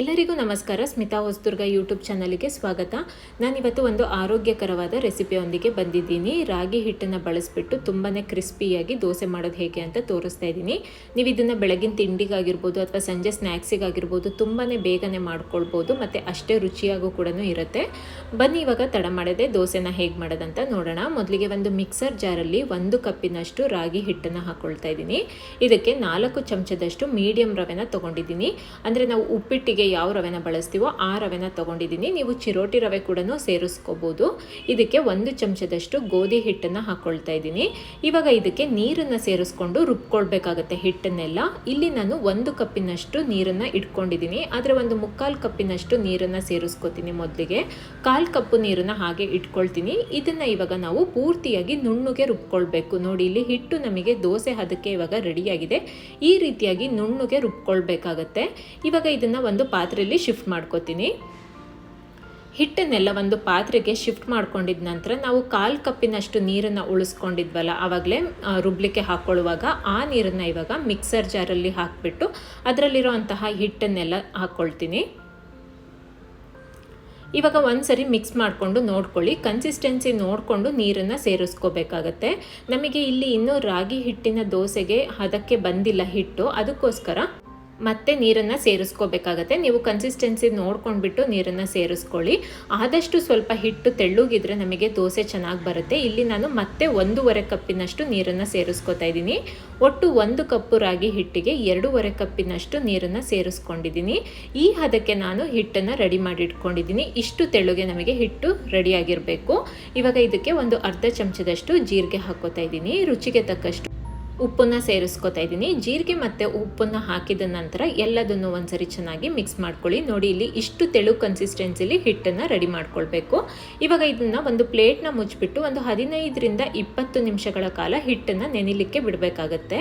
ಎಲ್ಲರಿಗೂ ನಮಸ್ಕಾರ. ಸ್ಮಿತಾ ಹೊಸದುರ್ಗ ಯೂಟ್ಯೂಬ್ ಚಾನಲ್ಗೆ ಸ್ವಾಗತ. ನಾನಿವತ್ತು ಒಂದು ಆರೋಗ್ಯಕರವಾದ ರೆಸಿಪಿಯೊಂದಿಗೆ ಬಂದಿದ್ದೀನಿ. ರಾಗಿ ಹಿಟ್ಟನ್ನು ಬಳಸಿಬಿಟ್ಟು ತುಂಬಾ ಕ್ರಿಸ್ಪಿಯಾಗಿ ದೋಸೆ ಮಾಡೋದು ಹೇಗೆ ಅಂತ ತೋರಿಸ್ತಾ ಇದ್ದೀನಿ. ನೀವು ಇದನ್ನು ಬೆಳಗಿನ ತಿಂಡಿಗಾಗಿರ್ಬೋದು ಅಥವಾ ಸಂಜೆ ಸ್ನ್ಯಾಕ್ಸಿಗಾಗಿರ್ಬೋದು ತುಂಬಾ ಬೇಗನೆ ಮಾಡ್ಕೊಳ್ಬೋದು. ಮತ್ತು ಅಷ್ಟೇ ರುಚಿಯಾಗೂ ಕೂಡ ಇರುತ್ತೆ. ಬನ್ನಿ, ಇವಾಗ ತಡ ಮಾಡದೆ ದೋಸೆನ ಹೇಗೆ ಮಾಡೋದಂತ ನೋಡೋಣ. ಮೊದಲಿಗೆ ಒಂದು ಮಿಕ್ಸರ್ ಜಾರಲ್ಲಿ ಒಂದು ಕಪ್ಪಿನಷ್ಟು ರಾಗಿ ಹಿಟ್ಟನ್ನು ಹಾಕ್ಕೊಳ್ತಾ ಇದ್ದೀನಿ. ಇದಕ್ಕೆ ನಾಲ್ಕು ಚಮಚದಷ್ಟು ಮೀಡಿಯಂ ರವೆನ ತೊಗೊಂಡಿದ್ದೀನಿ. ಅಂದರೆ ನಾವು ಉಪ್ಪಿಟ್ಟಿಗೆ ಯಾವ ರವೆನ ಬಳಸ್ತೀವೋ ಆ ರವೆನ ತೊಗೊಂಡಿದ್ದೀನಿ. ನೀವು ಚಿರೋಟಿ ರವೆ ಕೂಡ ಸೇರಿಸ್ಕೋಬೋದು. ಇದಕ್ಕೆ ಒಂದು ಚಮಚದಷ್ಟು ಗೋಧಿ ಹಿಟ್ಟನ್ನು ಹಾಕ್ಕೊಳ್ತಾ ಇದ್ದೀನಿ. ಇವಾಗ ಇದಕ್ಕೆ ನೀರನ್ನು ಸೇರಿಸ್ಕೊಂಡು ರುಬ್ಕೊಳ್ಬೇಕಾಗತ್ತೆ ಹಿಟ್ಟನ್ನೆಲ್ಲ. ಇಲ್ಲಿ ನಾನು ಒಂದು ಕಪ್ಪಿನಷ್ಟು ನೀರನ್ನು ಇಟ್ಕೊಂಡಿದ್ದೀನಿ. ಆದರೆ ಒಂದು ಮುಕ್ಕಾಲು ಕಪ್ಪಿನಷ್ಟು ನೀರನ್ನು ಸೇರಿಸ್ಕೋತೀನಿ ಮೊದಲಿಗೆ. ಕಾಲು ಕಪ್ಪು ನೀರನ್ನು ಹಾಗೆ ಇಟ್ಕೊಳ್ತೀನಿ. ಇದನ್ನು ಇವಾಗ ನಾವು ಪೂರ್ತಿಯಾಗಿ ನುಣ್ಣಗೆ ರುಬ್ಕೊಳ್ಬೇಕು. ನೋಡಿ, ಇಲ್ಲಿ ಹಿಟ್ಟು ನಮಗೆ ದೋಸೆ ಹದಕ್ಕೆ ಇವಾಗ ರೆಡಿಯಾಗಿದೆ ಈ ರೀತಿಯಾಗಿ ನುಣ್ಣಗೆ ರುಬ್ಕೊಳ್ಬೇಕಾಗತ್ತೆ. ಇವಾಗ ಇದನ್ನು ಒಂದು ಪಾತ್ರೆಯಲ್ಲಿ ಶಿಫ್ಟ್ ಮಾಡ್ಕೋತೀನಿ. ಹಿಟ್ಟನ್ನೆಲ್ಲ ಒಂದು ಪಾತ್ರೆಗೆ ಶಿಫ್ಟ್ ಮಾಡ್ಕೊಂಡಿದ ನಂತರ ನಾವು ಕಾಲು ಕಪ್ಪಿನಷ್ಟು ನೀರನ್ನು ಉಳಿಸ್ಕೊಂಡಿದ್ವಲ್ಲ, ಆವಾಗಲೇ ರುಬ್ಲಿಕ್ಕೆ ಹಾಕ್ಕೊಳ್ಳುವಾಗ ಆ ನೀರನ್ನು ಇವಾಗ ಮಿಕ್ಸರ್ ಜಾರಲ್ಲಿ ಹಾಕಿಬಿಟ್ಟು ಅದರಲ್ಲಿರುವಂತಹ ಹಿಟ್ಟನ್ನೆಲ್ಲ ಹಾಕ್ಕೊಳ್ತೀನಿ ಇವಾಗ ಒಂದ್ಸರಿ ಮಿಕ್ಸ್ ಮಾಡಿಕೊಂಡು ನೋಡ್ಕೊಳ್ಳಿ. ಕನ್ಸಿಸ್ಟೆನ್ಸಿ ನೋಡಿಕೊಂಡು ನೀರನ್ನು ಸೇರಿಸ್ಕೋಬೇಕಾಗತ್ತೆ. ನಮಗೆ ಇಲ್ಲಿ ಇನ್ನೂ ರಾಗಿ ಹಿಟ್ಟಿನ ದೋಸೆಗೆ ಹದಕ್ಕೆ ಬಂದಿಲ್ಲ ಹಿಟ್ಟು, ಅದಕ್ಕೋಸ್ಕರ ಮತ್ತೆ ನೀರನ್ನು ಸೇರಿಸ್ಕೋಬೇಕಾಗತ್ತೆ. ನೀವು ಕನ್ಸಿಸ್ಟೆನ್ಸಿ ನೋಡ್ಕೊಂಡ್ಬಿಟ್ಟು ನೀರನ್ನು ಸೇರಿಸ್ಕೊಳ್ಳಿ. ಆದಷ್ಟು ಸ್ವಲ್ಪ ಹಿಟ್ಟು ತೆಳ್ಳುಗಿದ್ರೆ ನಮಗೆ ದೋಸೆ ಚೆನ್ನಾಗಿ ಬರುತ್ತೆ. ಇಲ್ಲಿ ನಾನು ಮತ್ತೆ ಒಂದೂವರೆ ಕಪ್ಪಿನಷ್ಟು ನೀರನ್ನು ಸೇರಿಸ್ಕೊತಾ ಇದ್ದೀನಿ. ಒಟ್ಟು ಒಂದು ಕಪ್ಪು ರಾಗಿ ಹಿಟ್ಟಿಗೆ ಎರಡೂವರೆ ಕಪ್ಪಿನಷ್ಟು ನೀರನ್ನು ಸೇರಿಸ್ಕೊಂಡಿದ್ದೀನಿ. ಈ ಹದಕ್ಕೆ ನಾನು ಹಿಟ್ಟನ್ನು ರೆಡಿ ಮಾಡಿ ಇಟ್ಕೊಂಡಿದ್ದೀನಿ ಇಷ್ಟು ತೆಳ್ಳುಗೆ ನಮಗೆ ಹಿಟ್ಟು ರೆಡಿಯಾಗಿರಬೇಕು ಇವಾಗ ಇದಕ್ಕೆ ಒಂದು ಅರ್ಧ ಚಮಚದಷ್ಟು ಜೀರಿಗೆ ಹಾಕೋತಾ ಇದ್ದೀನಿ. ರುಚಿಗೆ ತಕ್ಕಷ್ಟು ಉಪ್ಪನ್ನು ಸೇರಿಸ್ಕೊತಾ ಇದ್ದೀನಿ. ಜೀರಿಗೆ ಮತ್ತು ಉಪ್ಪನ್ನು ಹಾಕಿದ ನಂತರ ಎಲ್ಲದನ್ನು ಒಂದ್ಸರಿ ಚೆನ್ನಾಗಿ ಮಿಕ್ಸ್ ಮಾಡ್ಕೊಳ್ಳಿ. ನೋಡಿ, ಇಲ್ಲಿ ಇಷ್ಟು ತೆಳು ಕನ್ಸಿಸ್ಟೆನ್ಸಿಲಿ ಹಿಟ್ಟನ್ನು ರೆಡಿ ಮಾಡ್ಕೊಳ್ಬೇಕು. ಇವಾಗ ಇದನ್ನು ಒಂದು ಪ್ಲೇಟ್ನ ಮುಚ್ಚಿಬಿಟ್ಟು ಒಂದು ಹದಿನೈದರಿಂದ ಇಪ್ಪತ್ತು ನಿಮಿಷಗಳ ಕಾಲ ಹಿಟ್ಟನ್ನು ನೆನಿಲಿಕ್ಕೆ ಬಿಡಬೇಕಾಗತ್ತೆ.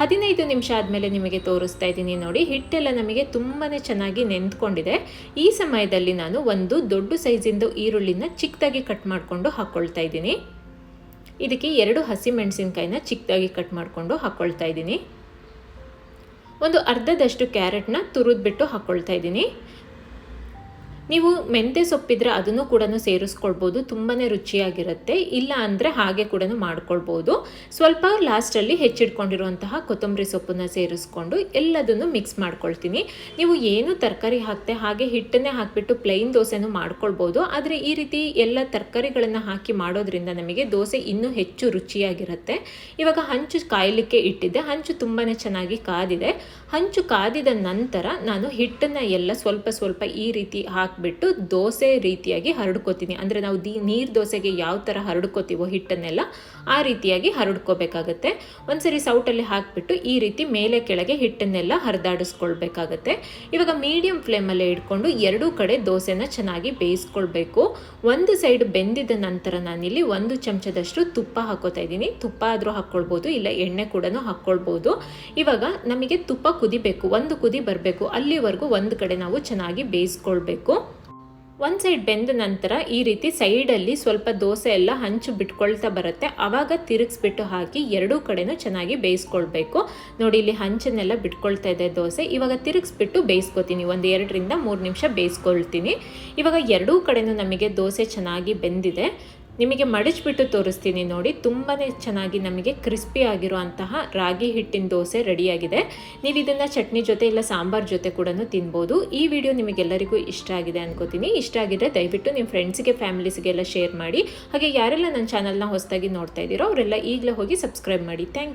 ಹದಿನೈದು ನಿಮಿಷ ಆದಮೇಲೆ ನಿಮಗೆ ತೋರಿಸ್ತಾ ಇದ್ದೀನಿ ನೋಡಿ. ಹಿಟ್ಟೆಲ್ಲ ನಮಗೆ ತುಂಬಾ ಚೆನ್ನಾಗಿ ನೆಂದ್ಕೊಂಡಿದೆ. ಈ ಸಮಯದಲ್ಲಿ ನಾನು ಒಂದು ದೊಡ್ಡ ಸೈಜಿಂದು ಈರುಳ್ಳಿನ ಚಿಕ್ಕದಾಗಿ ಕಟ್ ಮಾಡಿಕೊಂಡು ಹಾಕ್ಕೊಳ್ತಾ ಇದ್ದೀನಿ. ಇದಕ್ಕೆ ಎರಡು ಹಸಿ ಮೆಣಸಿನ್ಕಾಯಿನ ಚಿಕ್ಕದಾಗಿ ಕಟ್ ಮಾಡಿಕೊಂಡು ಹಾಕ್ಕೊಳ್ತಾ ಇದ್ದೀನಿ. ಒಂದು ಅರ್ಧದಷ್ಟು ಕ್ಯಾರೆಟ್ನ ತುರಿದ್ಬಿಟ್ಟು ಹಾಕ್ಕೊಳ್ತಾ ಇದ್ದೀನಿ. ನೀವು ಮೆಂತೆ ಸೊಪ್ಪಿದ್ರೆ ಅದನ್ನು ಕೂಡ ಸೇರಿಸ್ಕೊಳ್ಬೋದು ತುಂಬಾ ರುಚಿಯಾಗಿರುತ್ತೆ. ಇಲ್ಲ ಅಂದರೆ ಹಾಗೆ ಕೂಡ ಮಾಡ್ಕೊಳ್ಬೋದು. ಸ್ವಲ್ಪ ಲಾಸ್ಟಲ್ಲಿ ಹೆಚ್ಚಿಟ್ಕೊಂಡಿರುವಂತಹ ಕೊತ್ತಂಬರಿ ಸೊಪ್ಪನ್ನು ಸೇರಿಸ್ಕೊಂಡು ಎಲ್ಲದನ್ನು ಮಿಕ್ಸ್ ಮಾಡ್ಕೊಳ್ತೀನಿ. ನೀವು ಏನು ತರಕಾರಿ ಹಾಕ್ತೆ ಹಾಗೆ ಹಿಟ್ಟನ್ನೇ ಹಾಕಿಬಿಟ್ಟು ಪ್ಲೈನ್ ದೋಸೆನೂ ಮಾಡ್ಕೊಳ್ಬೋದು. ಆದರೆ ಈ ರೀತಿ ಎಲ್ಲ ತರಕಾರಿಗಳನ್ನು ಹಾಕಿ ಮಾಡೋದ್ರಿಂದ ನಮಗೆ ದೋಸೆ ಇನ್ನೂ ಹೆಚ್ಚು ರುಚಿಯಾಗಿರುತ್ತೆ. ಇವಾಗ ಹಂಚು ಕಾಯಲಿಕ್ಕೆ ಇಟ್ಟಿದ್ದೆ. ಹಂಚು ತುಂಬಾ ಚೆನ್ನಾಗಿ ಕಾದಿದೆ. ಹಂಚು ಕಾದಿದ ನಂತರ ನಾನು ಹಿಟ್ಟನ್ನು ಎಲ್ಲ ಸ್ವಲ್ಪ ಸ್ವಲ್ಪ ಈ ರೀತಿ ಹಾಕಿಬಿಟ್ಟು ದೋಸೆ ರೀತಿಯಾಗಿ ಹರಡ್ಕೋತೀನಿ. ಅಂದರೆ ನಾವು ದಿ, ನೀರು ದೋಸೆಗೆ ಯಾವ ಥರ ಹರಡ್ಕೋತೀವೋ ಹಿಟ್ಟನ್ನೆಲ್ಲ ಆ ರೀತಿಯಾಗಿ ಹರಡ್ಕೋಬೇಕಾಗತ್ತೆ. ಒಂದ್ಸರಿ ಸೌಟಲ್ಲಿ ಹಾಕಿಬಿಟ್ಟು ಈ ರೀತಿ ಮೇಲೆ ಕೆಳಗೆ ಹಿಟ್ಟನ್ನೆಲ್ಲ ಹರಿದಾಡಿಸ್ಕೊಳ್ಬೇಕಾಗತ್ತೆ. ಇವಾಗ ಮೀಡಿಯಂ ಫ್ಲೇಮಲ್ಲೇ ಇಟ್ಕೊಂಡು ಎರಡೂ ಕಡೆ ದೋಸೆನ ಚೆನ್ನಾಗಿ ಬೇಯಿಸ್ಕೊಳ್ಬೇಕು. ಒಂದು ಸೈಡ್ ಬೆಂದಿದ ನಂತರ ನಾನಿಲ್ಲಿ ಒಂದು ಚಮಚದಷ್ಟು ತುಪ್ಪ ಹಾಕೋತಾ ಇದ್ದೀನಿ. ತುಪ್ಪ ಆದರೂ ಹಾಕ್ಕೊಳ್ಬೋದು, ಇಲ್ಲ ಎಣ್ಣೆ ಕೂಡ ಹಾಕ್ಕೊಳ್ಬೋದು. ಇವಾಗ ನಮಗೆ ತುಪ್ಪ ಕುದಿಬೇಕು, ಒಂದು ಕುದಿ ಬರಬೇಕು. ಅಲ್ಲಿವರೆಗೂ ಒಂದು ಕಡೆ ನಾವು ಚೆನ್ನಾಗಿ ಬೇಯಿಸ್ಕೊಳ್ಬೇಕು. ಒಂದು ಸೈಡ್ ಬೆಂದ ನಂತರ ಈ ರೀತಿ ಸೈಡಲ್ಲಿ ಸ್ವಲ್ಪ ದೋಸೆ ಎಲ್ಲ ಹಂಚು ಬಿಟ್ಕೊಳ್ತಾ ಬರುತ್ತೆ. ಆವಾಗ ತಿರುಗಿಸ್ಬಿಟ್ಟು ಹಾಕಿ ಎರಡೂ ಕಡೆನೂ ಚೆನ್ನಾಗಿ ಬೇಯಿಸ್ಕೊಳ್ಬೇಕು. ನೋಡಿ, ಇಲ್ಲಿ ಹಂಚನ್ನೆಲ್ಲ ಬಿಟ್ಕೊಳ್ತಾ ಇದೆ ದೋಸೆ. ಇವಾಗ ತಿರುಗಿಸ್ಬಿಟ್ಟು ಬೇಯಿಸ್ಕೊತೀನಿ. ಒಂದು ಎರಡರಿಂದ ಮೂರು ನಿಮಿಷ ಬೇಯಿಸ್ಕೊಳ್ತೀನಿ. ಇವಾಗ ಎರಡೂ ಕಡೆನೂ ನಮಗೆ ದೋಸೆ ಚೆನ್ನಾಗಿ ಬೆಂದಿದೆ. ನಿಮಗೆ ಮಡಚಿಬಿಟ್ಟು ತೋರಿಸ್ತೀನಿ ನೋಡಿ ತುಂಬಾ ಚೆನ್ನಾಗಿ ನಮಗೆ ಕ್ರಿಸ್ಪಿ ಆಗಿರುವಂತಹ ರಾಗಿ ಹಿಟ್ಟಿನ ದೋಸೆ ರೆಡಿಯಾಗಿದೆ. ನೀವು ಇದನ್ನು ಚಟ್ನಿ ಜೊತೆ ಇಲ್ಲ ಸಾಂಬಾರ್ ಜೊತೆ ಕೂಡ ತಿನ್ಬೋದು. ಈ ವಿಡಿಯೋ ನಿಮಗೆಲ್ಲರಿಗೂ ಇಷ್ಟ ಆಗಿದೆ ಅನ್ಕೋತೀನಿ. ಇಷ್ಟ ಆಗಿದ್ರೆ ದಯವಿಟ್ಟು ನಿಮ್ಮ ಫ್ರೆಂಡ್ಸಿಗೆ, ಫ್ಯಾಮಿಲೀಸ್ಗೆಲ್ಲ ಶೇರ್ ಮಾಡಿ. ಹಾಗೆ ಯಾರೆಲ್ಲ ನನ್ನ ಚಾನಲ್ನ ಹೊಸದಾಗಿ ನೋಡ್ತಾ ಇದ್ದೀರೋ, ಅವರೆಲ್ಲ ಈಗಲೇ ಹೋಗಿ ಸಬ್ಸ್ಕ್ರೈಬ್ ಮಾಡಿ. ಥ್ಯಾಂಕ್